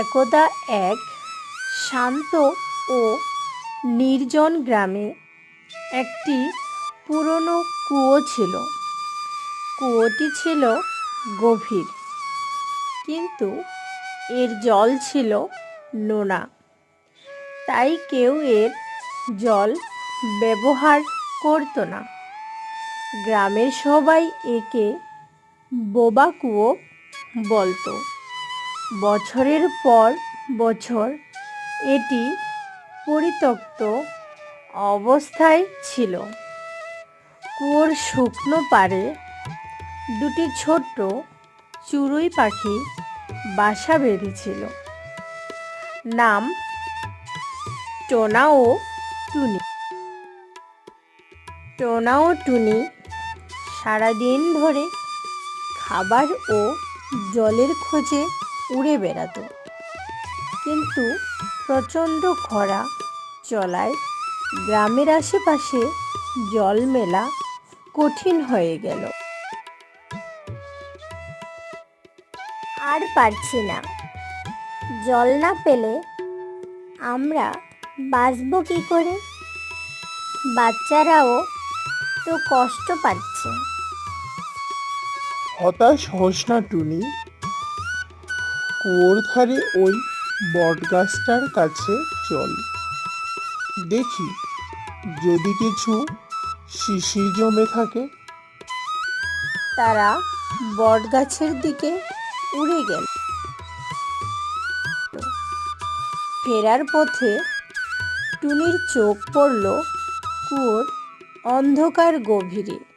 একদা এক শান্ত ও নির্জন গ্রামে একটি পুরনো কুয়ো ছিল। কুয়োটি ছিল গভীর, কিন্তু এর জল ছিল নোনা, তাই কেউ এর জল ব্যবহার করতো না। গ্রামের সবাই একে বোবা কুয়ো বলতো। বছরের পর বছর এটি পরিত্যক্ত অবস্থায় ছিল। কুয়োর শুকনো পাড়ে দুটি ছোট্ট চড়ুই পাখি বাসা বেঁধেছিল। নাম টোনা ও টুনি। টোনা ও টুনি সারাদিন ধরে খাবার ও জলের খোঁজে উড়ে বেড়াতো। কিন্তু প্রচণ্ড খরা চলায় গ্রামের আশেপাশে জল মেলা কঠিন হয়ে গেল। আর পারছি না। জল না পেলে আমরা বাঁচবো কী করে? বাচ্চারাও তো কষ্ট পাচ্ছে। হতাশ হোস না, টুনি। কুয়োর ধারে ওই বটগাছটার কাছে চল। দেখি, যদি কিছু শিশির জমে থাকে। তারা বটগাছের দিকে উড়ে গেল। ফেরার পথে টুনির চোখ পড়ল কুয়োর অন্ধকার গভীরে।